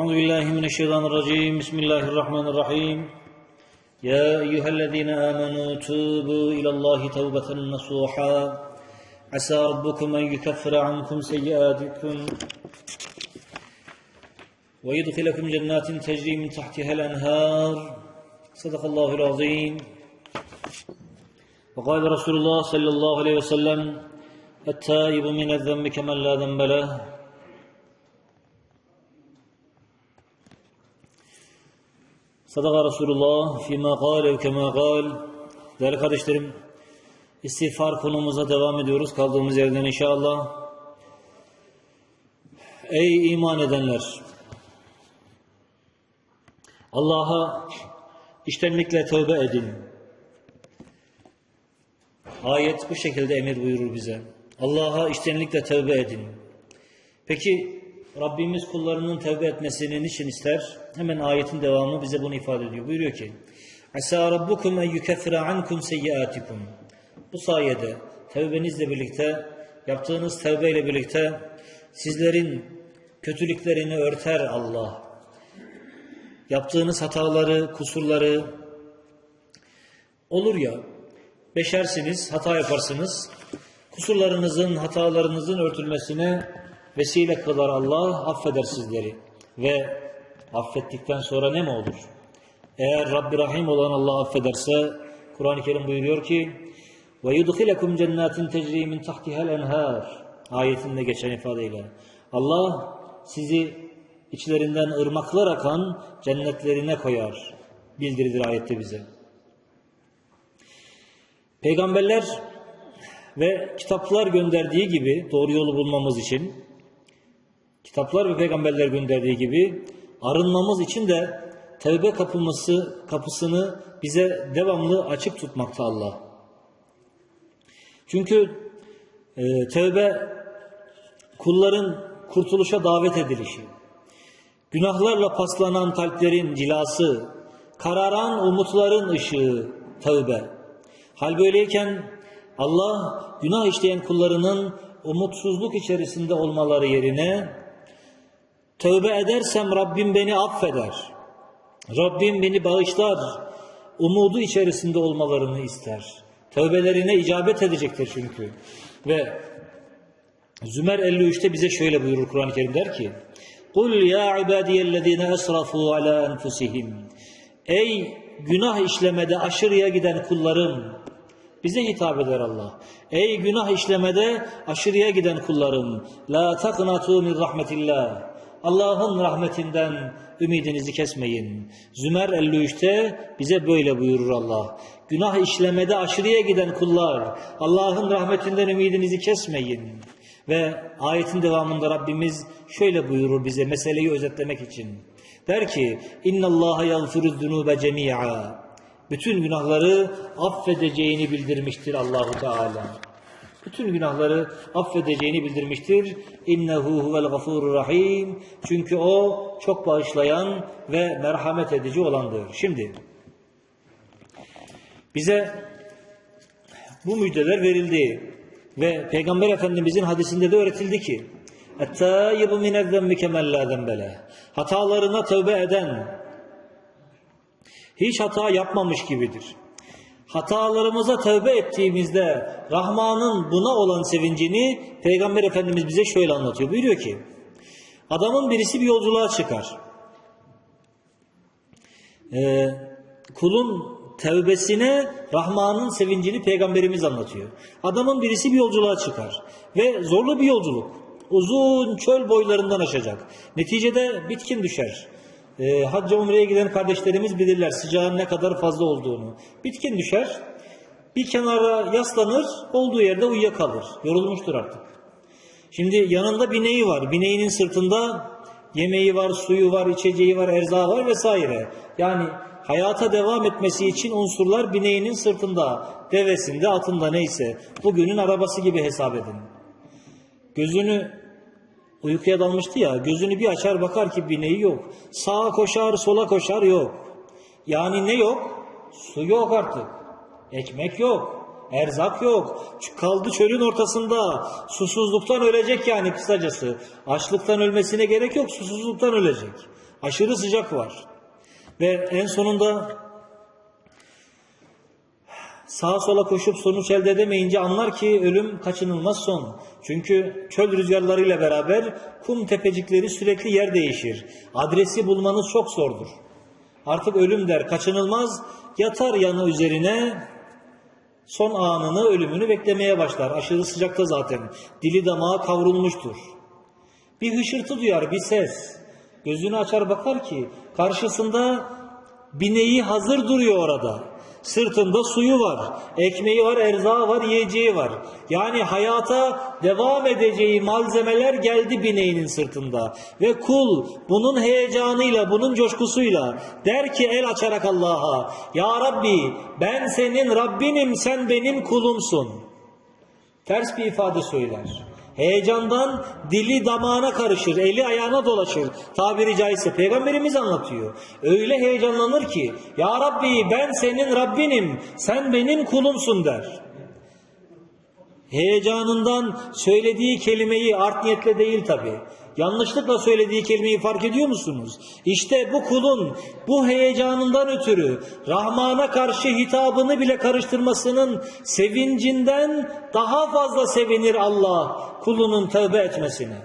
أعوذ بالله من الشيطان الرجيم. بسم الله الرحمن الرحيم. يا أيها الذين آمنوا توبوا إلى الله توبة نصوحا. عسى ربكم أن يكفر عنكم سيئاتكم ويدخلكم جنات تجري من تحتها الأنهار. صدق الله العظيم. وقال رسول الله صلى الله عليه وسلم التائب من الذنب كمن لا ذنب له. Sadaka Resulullah fîmâ gâle ve kemâ gâl. Değerli kardeşlerim, istiğfar konumuza devam ediyoruz kaldığımız yerden inşallah. Ey iman edenler! Allah'a iştenlikle tövbe edin. Ayet bu şekilde emir buyurur bize. Allah'a iştenlikle tövbe edin. Peki Rabbimiz kullarının tövbe etmesini niçin ister? Hemen ayetin devamı bize bunu ifade ediyor. Buyuruyor ki: "Asa rabbukum en yukeffira ankum seyyiatikum." Bu sayede tövbenizle birlikte yaptığınız tövbeyle birlikte sizlerin kötülüklerini örter Allah. Yaptığınız hataları, kusurları olur ya beşersiniz, hata yaparsınız. Kusurlarınızın, hatalarınızın örtülmesine vesile kılar Allah affeder sizleri. Ve affettikten sonra ne mi olur? Eğer Rabbi Rahim olan Allah affederse Kur'an-ı Kerim buyuruyor ki ve yudhilekum cennetin tecri min tahtihal enhar ayetinde geçen ifadeyle Allah sizi içlerinden ırmaklar akan cennetlerine koyar bildirilir ayette bize. Peygamberler ve kitaplar gönderdiği gibi doğru yolu bulmamız için kitaplar ve peygamberler gönderdiği gibi arınmamız için de tevbe kapımızı, kapısını bize devamlı açık tutmakta Allah. Çünkü e, tevbe kulların kurtuluşa davet edilişi, günahlarla paslanan kalplerin cilası, kararan umutların ışığı tevbe. Hal böyleyken Allah günah işleyen kullarının umutsuzluk içerisinde olmaları yerine tövbe edersem Rabbim beni affeder. Rabbim beni bağışlar. Umudu içerisinde olmalarını ister. Tövbelerine icabet edecektir çünkü. Ve Zümer 53'te bize şöyle buyurur Kur'an-ı Kerim der ki قُلْ يَا عِبَادِيَ الَّذ۪ينَ أَسْرَفُوا عَلَى أَنْفُسِهِمْ Ey günah işlemede aşırıya giden kullarım bize hitap eder Allah. Ey günah işlemede aşırıya giden kullarım. La taknatu min rahmetillah. Allah'ın rahmetinden ümidinizi kesmeyin. Zümer 53'te bize böyle buyurur Allah. Günah işlemede aşırıya giden kullar. Allah'ın rahmetinden ümidinizi kesmeyin. Ve ayetin devamında Rabbimiz şöyle buyurur bize meseleyi özetlemek için. Der ki: "İnna Allaha yagfiru zunuba cemi'a." bütün günahları affedeceğini bildirmiştir Allahu Teala Bütün günahları affedeceğini bildirmiştir. İnnehu huvel gafurur rahim. Çünkü o çok bağışlayan ve merhamet edici olandır. Şimdi bize bu müjdeler verildi ve Peygamber Efendimizin hadisinde de öğretildi ki اَتَّائِبُ مِنَ الذَّنْبِ كَمَنْ لَا ذَنْبَ Hatalarına tövbe eden, hiç hata yapmamış gibidir. Hatalarımıza tövbe ettiğimizde Rahman'ın buna olan sevincini Peygamber Efendimiz bize şöyle anlatıyor. Buyuruyor ki adamın birisi bir yolculuğa çıkar. Ee, kulun tevbesine Rahman'ın sevincini Peygamberimiz anlatıyor. Adamın birisi bir yolculuğa çıkar ve zorlu bir yolculuk. Uzun çöl boylarından aşacak. Neticede bitkin düşer. E, hacca umreye giden kardeşlerimiz bilirler sıcağın ne kadar fazla olduğunu. Bitkin düşer, bir kenara yaslanır, olduğu yerde uyuyakalır. Yorulmuştur artık. Şimdi yanında bineği var. Bineğinin sırtında yemeği var, suyu var, içeceği var, erzağı var vesaire. Yani hayata devam etmesi için unsurlar bineğinin sırtında, devesinde, atında neyse. Bugünün arabası gibi hesap edin. Gözünü Uykuya dalmıştı ya gözünü bir açar bakar ki bineği yok. Sağa koşar sola koşar yok. Yani ne yok? Su yok artık. Ekmek yok. Erzak yok. Kaldı çölün ortasında. Susuzluktan ölecek yani kısacası. Açlıktan ölmesine gerek yok. Susuzluktan ölecek. Aşırı sıcak var. Ve en sonunda sağa sola koşup sonuç elde edemeyince anlar ki ölüm kaçınılmaz son. Çünkü çöl rüzgarlarıyla beraber kum tepecikleri sürekli yer değişir. Adresi bulmanız çok zordur. Artık ölüm der kaçınılmaz yatar yanı üzerine son anını ölümünü beklemeye başlar. Aşırı sıcakta zaten dili damağı kavrulmuştur. Bir hışırtı duyar bir ses. Gözünü açar bakar ki karşısında bineği hazır duruyor orada. Sırtında suyu var, ekmeği var, erzağı var, yiyeceği var. Yani hayata devam edeceği malzemeler geldi bineğinin sırtında. Ve kul bunun heyecanıyla, bunun coşkusuyla der ki el açarak Allah'a, Ya Rabbi ben senin Rabbinim, sen benim kulumsun. Ters bir ifade söyler. Heyecandan dili damağına karışır, eli ayağına dolaşır. Tabiri caizse peygamberimiz anlatıyor. Öyle heyecanlanır ki Ya Rabbi ben senin Rabbinim, sen benim kulumsun der. Heyecanından söylediği kelimeyi art niyetle değil tabi. Yanlışlıkla söylediği kelimeyi fark ediyor musunuz? İşte bu kulun bu heyecanından ötürü Rahman'a karşı hitabını bile karıştırmasının sevincinden daha fazla sevinir Allah kulunun tövbe etmesine.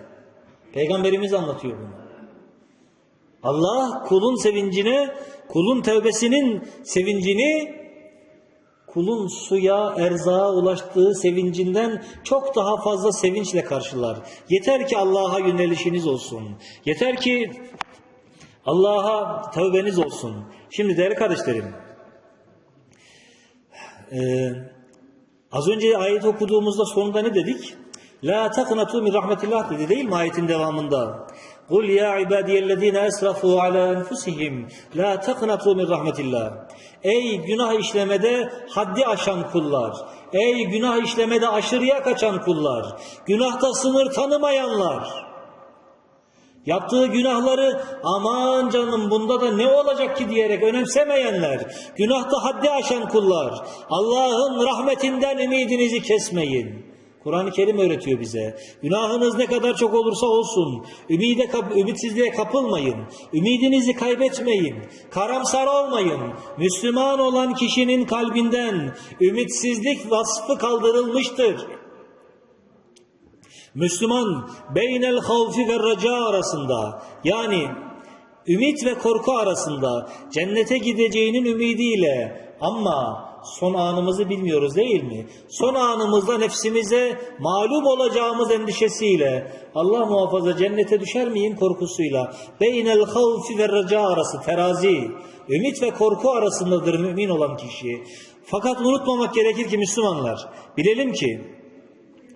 Peygamberimiz anlatıyor bunu. Allah kulun sevincine, kulun tövbesinin sevincini kulun suya, erzağa ulaştığı sevincinden çok daha fazla sevinçle karşılar. Yeter ki Allah'a yönelişiniz olsun. Yeter ki Allah'a tövbeniz olsun. Şimdi değerli kardeşlerim, e, az önce ayet okuduğumuzda sonunda ne dedik? La taknatu min rahmetillah dedi değil mi ayetin devamında? Kul ya ibadiyellezine esrafu ala enfusihim la taknatu min rahmetillah. Ey günah işlemede haddi aşan kullar. Ey günah işlemede aşırıya kaçan kullar. Günahta sınır tanımayanlar. Yaptığı günahları aman canım bunda da ne olacak ki diyerek önemsemeyenler, günahta haddi aşan kullar, Allah'ın rahmetinden ümidinizi kesmeyin. Kur'an-ı Kerim öğretiyor bize. Günahınız ne kadar çok olursa olsun, ümide, ümitsizliğe kapılmayın, ümidinizi kaybetmeyin, karamsar olmayın. Müslüman olan kişinin kalbinden ümitsizlik vasfı kaldırılmıştır. Müslüman beynel havfi ve raca arasında yani ümit ve korku arasında cennete gideceğinin ümidiyle ama son anımızı bilmiyoruz değil mi? Son anımızda nefsimize mağlup olacağımız endişesiyle Allah muhafaza cennete düşer miyim korkusuyla beynel havfi ve raca arası terazi ümit ve korku arasındadır mümin olan kişi. Fakat unutmamak gerekir ki Müslümanlar bilelim ki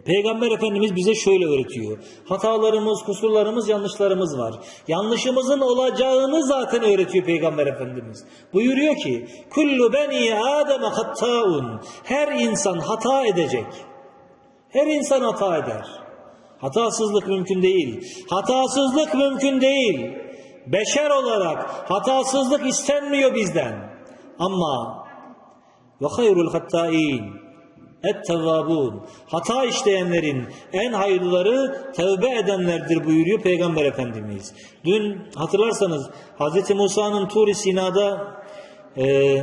Peygamber Efendimiz bize şöyle öğretiyor. Hatalarımız, kusurlarımız, yanlışlarımız var. Yanlışımızın olacağını zaten öğretiyor Peygamber Efendimiz. Buyuruyor ki, Kullu beni Adem hattaun. Her insan hata edecek. Her insan hata eder. Hatasızlık mümkün değil. Hatasızlık mümkün değil. Beşer olarak hatasızlık istenmiyor bizden. Ama ve hayrul hatta'in Et-tevvabun. Hata işleyenlerin en hayırlıları tevbe edenlerdir buyuruyor Peygamber Efendimiz. Dün hatırlarsanız Hz. Musa'nın Tur-i Sina'da e,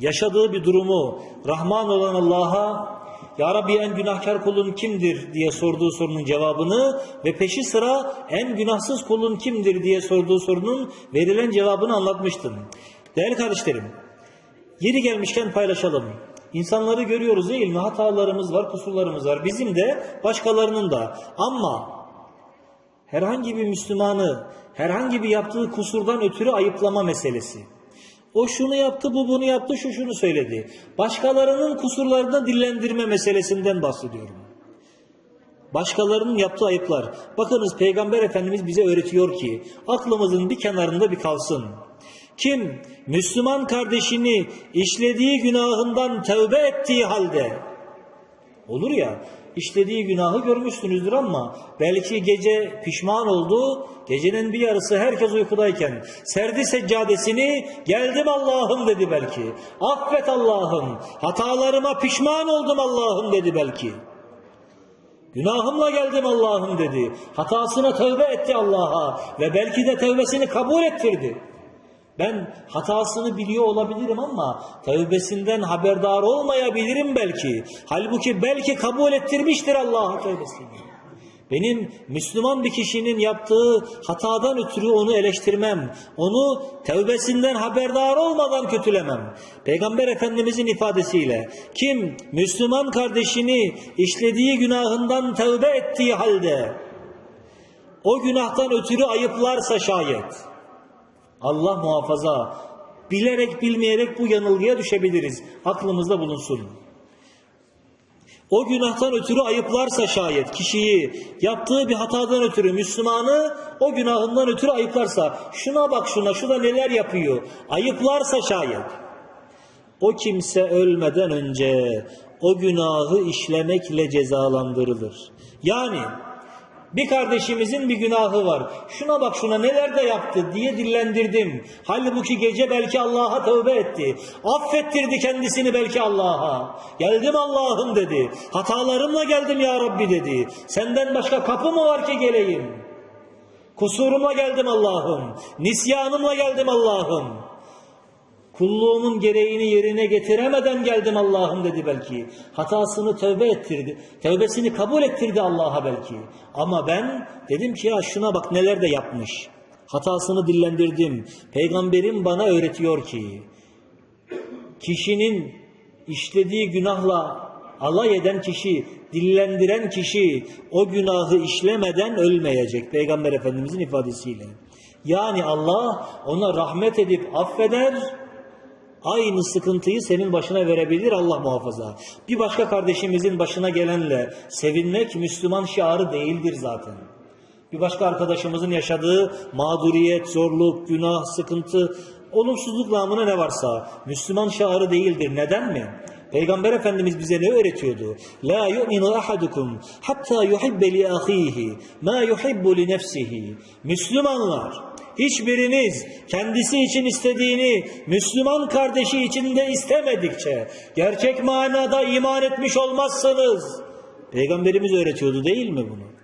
yaşadığı bir durumu Rahman olan Allah'a Ya Rabbi en günahkar kulun kimdir diye sorduğu sorunun cevabını ve peşi sıra en günahsız kulun kimdir diye sorduğu sorunun verilen cevabını anlatmıştım. Değerli kardeşlerim, yeri gelmişken paylaşalım. İnsanları görüyoruz değil mi? Hatalarımız var, kusurlarımız var. Bizim de, başkalarının da. Ama herhangi bir Müslümanı, herhangi bir yaptığı kusurdan ötürü ayıplama meselesi. O şunu yaptı, bu bunu yaptı, şu şunu söyledi. Başkalarının kusurlarını dillendirme meselesinden bahsediyorum. Başkalarının yaptığı ayıplar. Bakınız Peygamber Efendimiz bize öğretiyor ki aklımızın bir kenarında bir kalsın. Kim Müslüman kardeşini işlediği günahından tövbe ettiği halde olur ya işlediği günahı görmüşsünüzdür ama belki gece pişman oldu gecenin bir yarısı herkes uykudayken serdi seccadesini geldim Allah'ım dedi belki affet Allah'ım hatalarıma pişman oldum Allah'ım dedi belki Günahımla geldim Allah'ım dedi. Hatasına tövbe etti Allah'a ve belki de tövbesini kabul ettirdi. Ben hatasını biliyor olabilirim ama tövbesinden haberdar olmayabilirim belki. Halbuki belki kabul ettirmiştir Allah'a tövbesini. Benim Müslüman bir kişinin yaptığı hatadan ötürü onu eleştirmem. Onu tevbesinden haberdar olmadan kötülemem. Peygamber Efendimizin ifadesiyle kim Müslüman kardeşini işlediği günahından tevbe ettiği halde o günahtan ötürü ayıplarsa şayet Allah muhafaza bilerek bilmeyerek bu yanılgıya düşebiliriz. Aklımızda bulunsun. O günahtan ötürü ayıplarsa şayet kişiyi yaptığı bir hatadan ötürü Müslümanı o günahından ötürü ayıplarsa şuna bak şuna şuna neler yapıyor ayıplarsa şayet o kimse ölmeden önce o günahı işlemekle cezalandırılır. Yani bir kardeşimizin bir günahı var. Şuna bak şuna neler de yaptı diye dillendirdim. Halbuki gece belki Allah'a tövbe etti. Affettirdi kendisini belki Allah'a. Geldim Allah'ım dedi. Hatalarımla geldim ya Rabbi dedi. Senden başka kapı mı var ki geleyim? Kusurumla geldim Allah'ım. Nisyanımla geldim Allah'ım. Kulluğumun gereğini yerine getiremeden geldim Allah'ım dedi belki. Hatasını tövbe ettirdi. Tövbesini kabul ettirdi Allah'a belki. Ama ben dedim ki ya şuna bak neler de yapmış. Hatasını dillendirdim. Peygamberim bana öğretiyor ki kişinin işlediği günahla alay eden kişi, dillendiren kişi o günahı işlemeden ölmeyecek. Peygamber Efendimizin ifadesiyle. Yani Allah ona rahmet edip affeder, aynı sıkıntıyı senin başına verebilir Allah muhafaza. Bir başka kardeşimizin başına gelenle sevinmek Müslüman şiarı değildir zaten. Bir başka arkadaşımızın yaşadığı mağduriyet, zorluk, günah, sıkıntı, olumsuzluk namına ne varsa Müslüman şiarı değildir. Neden mi? Peygamber Efendimiz bize ne öğretiyordu? La yu'minu ahadukum hatta yuhibbe li ahihi ma yuhibbu li nefsihi. Müslümanlar Hiçbiriniz kendisi için istediğini Müslüman kardeşi için de istemedikçe gerçek manada iman etmiş olmazsınız. Peygamberimiz öğretiyordu değil mi bunu?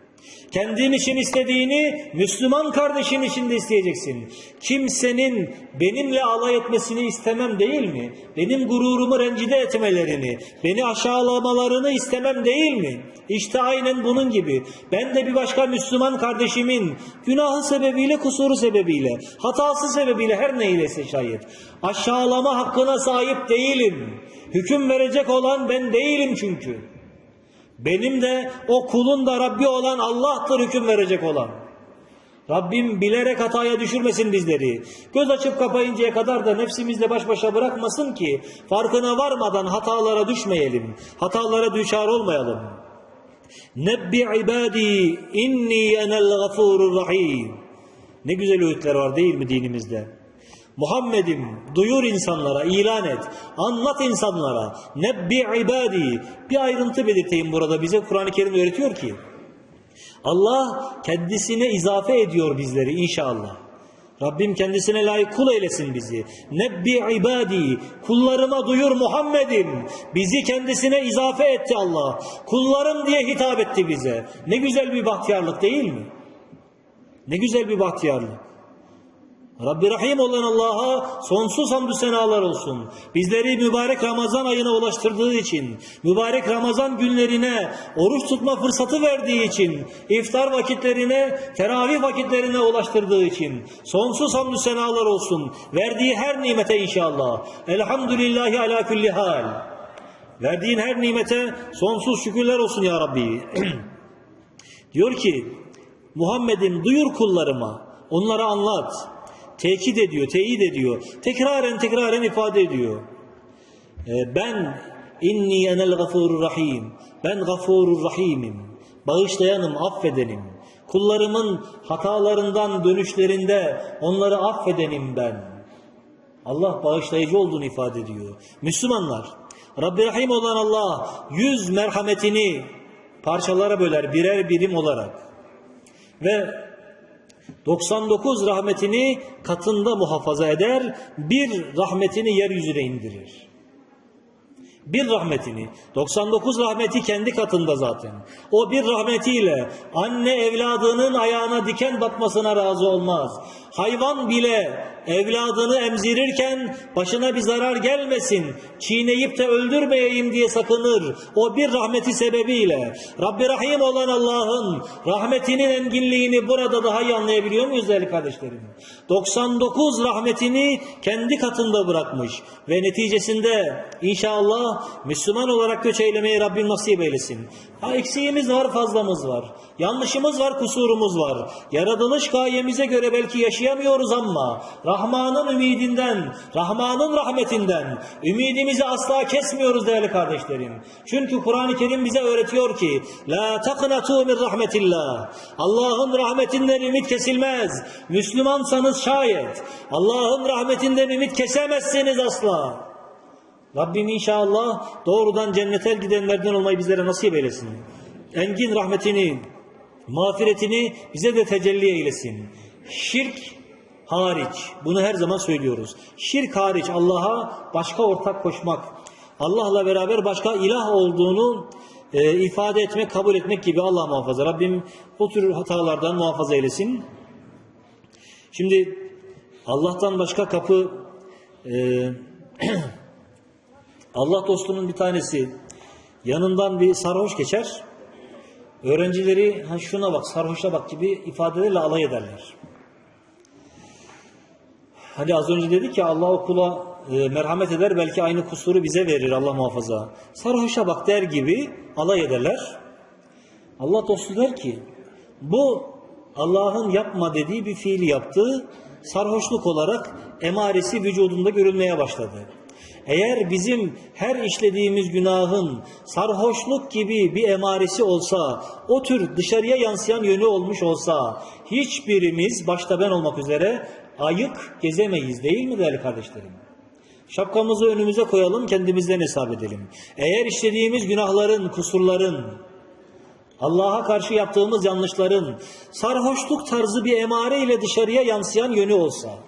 Kendin için istediğini Müslüman kardeşin için de isteyeceksin. Kimsenin benimle alay etmesini istemem değil mi? Benim gururumu rencide etmelerini, beni aşağılamalarını istemem değil mi? İşte aynen bunun gibi. Ben de bir başka Müslüman kardeşimin günahı sebebiyle, kusuru sebebiyle, hatası sebebiyle her neylese şayet aşağılama hakkına sahip değilim. Hüküm verecek olan ben değilim çünkü. Benim de o kulun da Rabbi olan Allah'tır hüküm verecek olan. Rabbim bilerek hataya düşürmesin bizleri. Göz açıp kapayıncaya kadar da nefsimizle baş başa bırakmasın ki farkına varmadan hatalara düşmeyelim. Hatalara düşar olmayalım. Nebbi ibadi inni enel gafurur rahim. Ne güzel öğütler var değil mi dinimizde? Muhammed'im duyur insanlara, ilan et, anlat insanlara. Nebbi ibadi. Bir ayrıntı belirteyim burada bize Kur'an-ı Kerim öğretiyor ki Allah kendisine izafe ediyor bizleri inşallah. Rabbim kendisine layık kul eylesin bizi. Nebbi ibadi. Kullarıma duyur Muhammed'im. Bizi kendisine izafe etti Allah. Kullarım diye hitap etti bize. Ne güzel bir bahtiyarlık değil mi? Ne güzel bir bahtiyarlık. Rabbi Rahim olan Allah'a sonsuz hamdü senalar olsun. Bizleri mübarek Ramazan ayına ulaştırdığı için, mübarek Ramazan günlerine oruç tutma fırsatı verdiği için, iftar vakitlerine, teravih vakitlerine ulaştırdığı için sonsuz hamdü senalar olsun. Verdiği her nimete inşallah. Elhamdülillahi ala kulli hal. Verdiğin her nimete sonsuz şükürler olsun ya Rabbi. Diyor ki Muhammed'im duyur kullarıma, onlara anlat tekit ediyor, teyit ediyor. Tekraren tekraren ifade ediyor. Ee, ben inni enel gafurur rahim. Ben gafurur rahimim. Bağışlayanım, affedenim. Kullarımın hatalarından dönüşlerinde onları affedenim ben. Allah bağışlayıcı olduğunu ifade ediyor. Müslümanlar, Rabbi Rahim olan Allah yüz merhametini parçalara böler birer birim olarak. Ve 99 rahmetini katında muhafaza eder, bir rahmetini yeryüzüne indirir. Bir rahmetini. 99 rahmeti kendi katında zaten. O bir rahmetiyle anne evladının ayağına diken batmasına razı olmaz. Hayvan bile evladını emzirirken başına bir zarar gelmesin, çiğneyip de öldürmeyeyim diye sakınır. O bir rahmeti sebebiyle Rabbi Rahim olan Allah'ın rahmetinin enginliğini burada daha iyi anlayabiliyor muyuz değerli kardeşlerim? 99 rahmetini kendi katında bırakmış ve neticesinde inşallah Müslüman olarak göç eylemeyi Rabbim nasip eylesin. Ha eksiğimiz var, fazlamız var. Yanlışımız var, kusurumuz var. Yaratılış gayemize göre belki yaşayamıyoruz ama Rahman'ın ümidinden, Rahman'ın rahmetinden ümidimizi asla kesmiyoruz değerli kardeşlerim. Çünkü Kur'an-ı Kerim bize öğretiyor ki La taknatu min rahmetillah. Allah'ın rahmetinden ümit kesilmez. Müslümansanız şayet Allah'ın rahmetinden ümit kesemezsiniz asla. Rabbim inşallah doğrudan cennete gidenlerden olmayı bizlere nasip eylesin. Engin rahmetini, mağfiretini bize de tecelli eylesin. Şirk hariç, bunu her zaman söylüyoruz. Şirk hariç Allah'a başka ortak koşmak, Allah'la beraber başka ilah olduğunu e, ifade etmek, kabul etmek gibi Allah muhafaza. Rabbim o tür hatalardan muhafaza eylesin. Şimdi Allah'tan başka kapı e, Allah dostunun bir tanesi yanından bir sarhoş geçer. Öğrencileri ha şuna bak sarhoşa bak gibi ifadelerle alay ederler. Hani az önce dedi ki Allah o kula e, merhamet eder belki aynı kusuru bize verir Allah muhafaza. Sarhoşa bak der gibi alay ederler. Allah dostu der ki bu Allah'ın yapma dediği bir fiili yaptı. Sarhoşluk olarak emaresi vücudunda görülmeye başladı. Eğer bizim her işlediğimiz günahın sarhoşluk gibi bir emaresi olsa, o tür dışarıya yansıyan yönü olmuş olsa, hiçbirimiz başta ben olmak üzere ayık gezemeyiz değil mi değerli kardeşlerim? Şapkamızı önümüze koyalım, kendimizden hesap edelim. Eğer işlediğimiz günahların, kusurların, Allah'a karşı yaptığımız yanlışların sarhoşluk tarzı bir emare ile dışarıya yansıyan yönü olsa,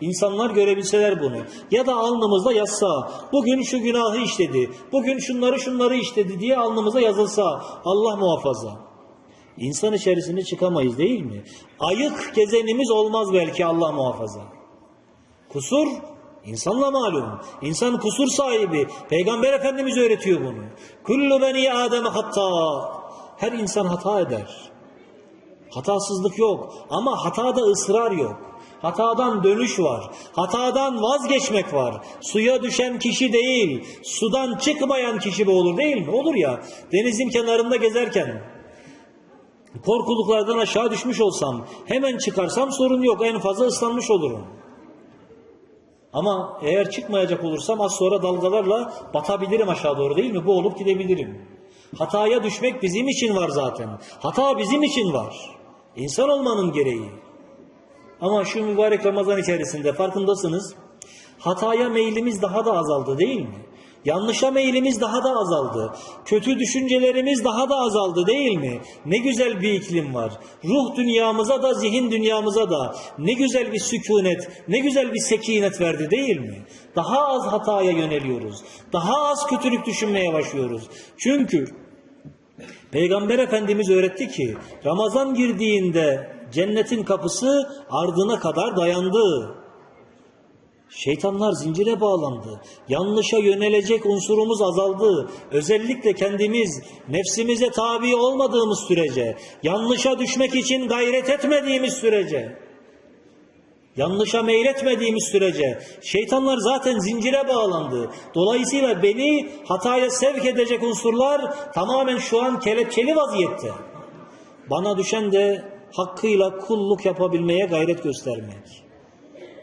insanlar görebilseler bunu ya da alnımızda yazsa, bugün şu günahı işledi, bugün şunları şunları işledi diye alnımıza yazılsa, Allah muhafaza. İnsan içerisinde çıkamayız değil mi? Ayık gezenimiz olmaz belki Allah muhafaza. Kusur insanla malum. İnsan kusur sahibi. Peygamber Efendimiz öğretiyor bunu. Kullu beni Adem hatta. Her insan hata eder. Hatasızlık yok ama hatada ısrar yok. Hatadan dönüş var. Hatadan vazgeçmek var. Suya düşen kişi değil, sudan çıkmayan kişi bu olur değil mi? Olur ya. Denizin kenarında gezerken korkuluklardan aşağı düşmüş olsam hemen çıkarsam sorun yok. En fazla ıslanmış olurum. Ama eğer çıkmayacak olursam az sonra dalgalarla batabilirim aşağı doğru değil mi? Bu olup gidebilirim. Hataya düşmek bizim için var zaten. Hata bizim için var. İnsan olmanın gereği. Ama şu mübarek Ramazan içerisinde farkındasınız. Hataya meylimiz daha da azaldı değil mi? Yanlışa meylimiz daha da azaldı. Kötü düşüncelerimiz daha da azaldı değil mi? Ne güzel bir iklim var. Ruh dünyamıza da zihin dünyamıza da ne güzel bir sükunet, ne güzel bir sekinet verdi değil mi? Daha az hataya yöneliyoruz. Daha az kötülük düşünmeye başlıyoruz. Çünkü Peygamber Efendimiz öğretti ki Ramazan girdiğinde cennetin kapısı ardına kadar dayandı. Şeytanlar zincire bağlandı. Yanlışa yönelecek unsurumuz azaldı. Özellikle kendimiz nefsimize tabi olmadığımız sürece, yanlışa düşmek için gayret etmediğimiz sürece, yanlışa meyletmediğimiz sürece şeytanlar zaten zincire bağlandı. Dolayısıyla beni hataya sevk edecek unsurlar tamamen şu an kelepçeli vaziyette. Bana düşen de hakkıyla kulluk yapabilmeye gayret göstermek.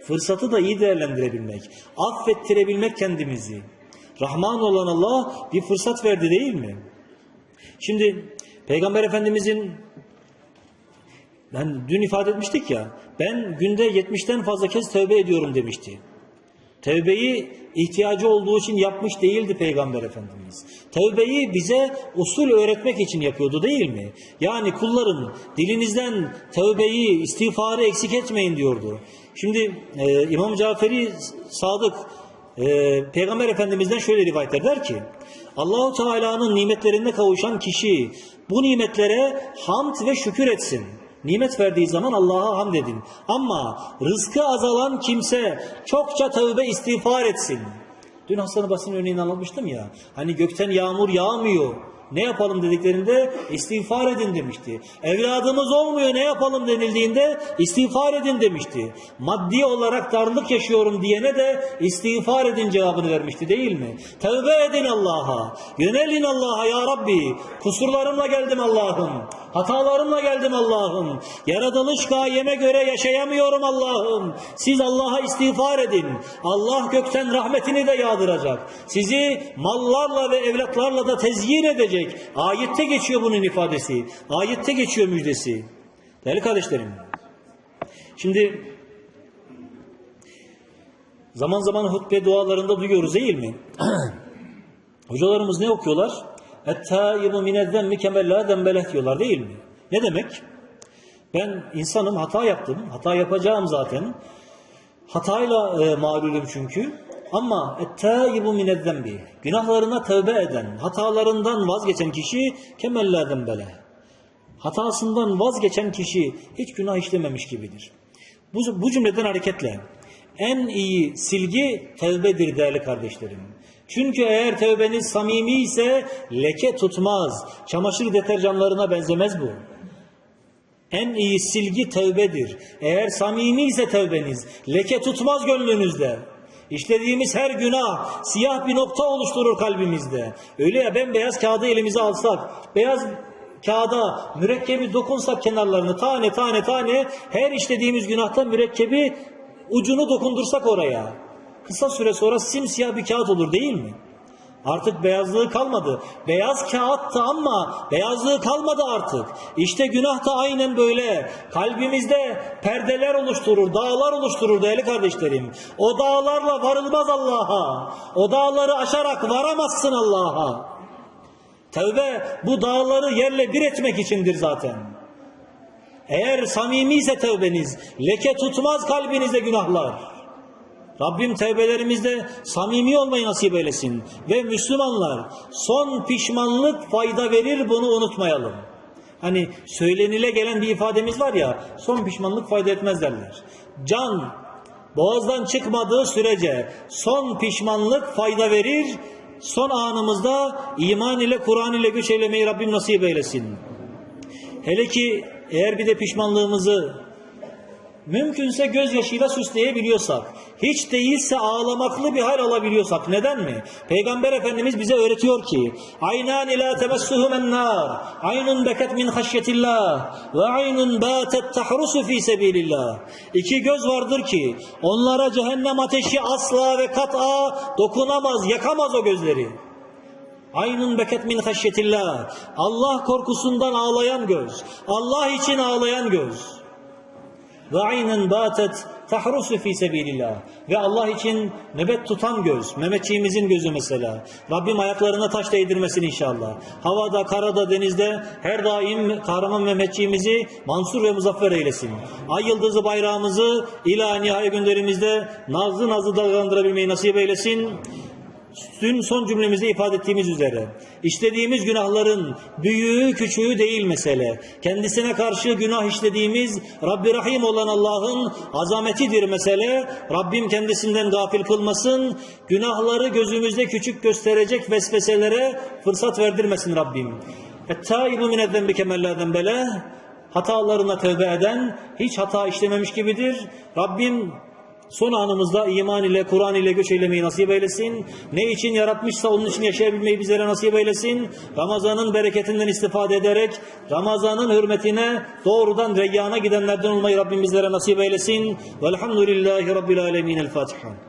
Fırsatı da iyi değerlendirebilmek. Affettirebilmek kendimizi. Rahman olan Allah bir fırsat verdi değil mi? Şimdi Peygamber Efendimizin ben dün ifade etmiştik ya ben günde 70'ten fazla kez tövbe ediyorum demişti. Tevbeyi ihtiyacı olduğu için yapmış değildi Peygamber Efendimiz. Tevbeyi bize usul öğretmek için yapıyordu değil mi? Yani kulların dilinizden tevbeyi, istiğfarı eksik etmeyin diyordu. Şimdi e, İmam Caferi Sadık Ee, Peygamber Efendimiz'den şöyle rivayet eder ki Allahu Teala'nın nimetlerine kavuşan kişi bu nimetlere hamd ve şükür etsin. Nimet verdiği zaman Allah'a hamd edin. Ama rızkı azalan kimse çokça tövbe istiğfar etsin. Dün Hasan-ı Basri'nin örneğini anlatmıştım ya. Hani gökten yağmur yağmıyor. Ne yapalım dediklerinde istiğfar edin demişti. Evladımız olmuyor ne yapalım denildiğinde istiğfar edin demişti. Maddi olarak darlık yaşıyorum diyene de istiğfar edin cevabını vermişti değil mi? Tövbe edin Allah'a. Yönelin Allah'a ya Rabbi. Kusurlarımla geldim Allah'ım. Hatalarımla geldim Allah'ım. Yaratılış gayeme göre yaşayamıyorum Allah'ım. Siz Allah'a istiğfar edin. Allah gökten rahmetini de yağdıracak. Sizi mallarla ve evlatlarla da tezyin edecek. Ayette geçiyor bunun ifadesi. Ayette geçiyor müjdesi. Değerli kardeşlerim. Şimdi zaman zaman hutbe dualarında duyuyoruz değil mi? Hocalarımız ne okuyorlar? Ettaibu minezzemmi kemellâ zembeleh diyorlar değil mi? Ne demek? Ben insanım, hata yaptım. Hata yapacağım zaten. Hatayla e, mağlulüm çünkü. Ama ettaibu minezzembi. Günahlarına tövbe eden, hatalarından vazgeçen kişi kemellâ zembeleh. Hatasından vazgeçen kişi hiç günah işlememiş gibidir. Bu, bu cümleden hareketle en iyi silgi tevbedir değerli kardeşlerim. Çünkü eğer tevbeniz samimi ise leke tutmaz. Çamaşır deterjanlarına benzemez bu. En iyi silgi tevbedir. Eğer samimi ise tevbeniz leke tutmaz gönlünüzde. İşlediğimiz her günah siyah bir nokta oluşturur kalbimizde. Öyle ya bembeyaz kağıdı elimize alsak, beyaz kağıda mürekkebi dokunsak kenarlarını tane tane tane her işlediğimiz günahta mürekkebi ucunu dokundursak oraya. Kısa süre sonra simsiyah bir kağıt olur değil mi? Artık beyazlığı kalmadı. Beyaz kağıttı ama beyazlığı kalmadı artık. İşte günah da aynen böyle. Kalbimizde perdeler oluşturur, dağlar oluşturur değerli kardeşlerim. O dağlarla varılmaz Allah'a. O dağları aşarak varamazsın Allah'a. Tevbe bu dağları yerle bir etmek içindir zaten. Eğer samimi ise tevbeniz, leke tutmaz kalbinizde günahlar. Rabbim tevbelerimizde samimi olmayı nasip eylesin. Ve Müslümanlar son pişmanlık fayda verir bunu unutmayalım. Hani söylenile gelen bir ifademiz var ya son pişmanlık fayda etmez derler. Can boğazdan çıkmadığı sürece son pişmanlık fayda verir. Son anımızda iman ile Kur'an ile güç eylemeyi Rabbim nasip eylesin. Hele ki eğer bir de pişmanlığımızı mümkünse gözyaşıyla süsleyebiliyorsak, hiç değilse ağlamaklı bir hal alabiliyorsak, neden mi? Peygamber Efendimiz bize öğretiyor ki, aynan ila temessuhum ennar, aynun beket min haşyetillah, ve aynun batet tahrusu fi sebilillah. İki göz vardır ki, onlara cehennem ateşi asla ve kat'a dokunamaz, yakamaz o gözleri. Aynun beket min haşyetillah. Allah korkusundan ağlayan göz. Allah için ağlayan göz. Ve aynen batet tahrusu fi sebilillah. Ve Allah için nöbet tutan göz. Mehmetçiğimizin gözü mesela. Rabbim ayaklarına taş değdirmesin inşallah. Havada, karada, denizde her daim kahraman Mehmetçiğimizi mansur ve muzaffer eylesin. Ay yıldızı bayrağımızı ila nihai günlerimizde nazlı nazlı dalgalandırabilmeyi nasip eylesin. Dün son cümlemizde ifade ettiğimiz üzere işlediğimiz günahların büyüğü küçüğü değil mesele. Kendisine karşı günah işlediğimiz Rabbi Rahim olan Allah'ın azametidir mesele. Rabbim kendisinden gafil kılmasın. Günahları gözümüzde küçük gösterecek vesveselere fırsat verdirmesin Rabbim. Ettaibu minedden bikemellâden bele hatalarına tövbe eden hiç hata işlememiş gibidir. Rabbim Son anımızda iman ile, Kur'an ile göç eylemeyi nasip eylesin. Ne için yaratmışsa onun için yaşayabilmeyi bizlere nasip eylesin. Ramazanın bereketinden istifade ederek Ramazanın hürmetine doğrudan reyyana gidenlerden olmayı Rabbim bizlere nasip eylesin. Velhamdülillahi Rabbil Alemin. El Fatiha.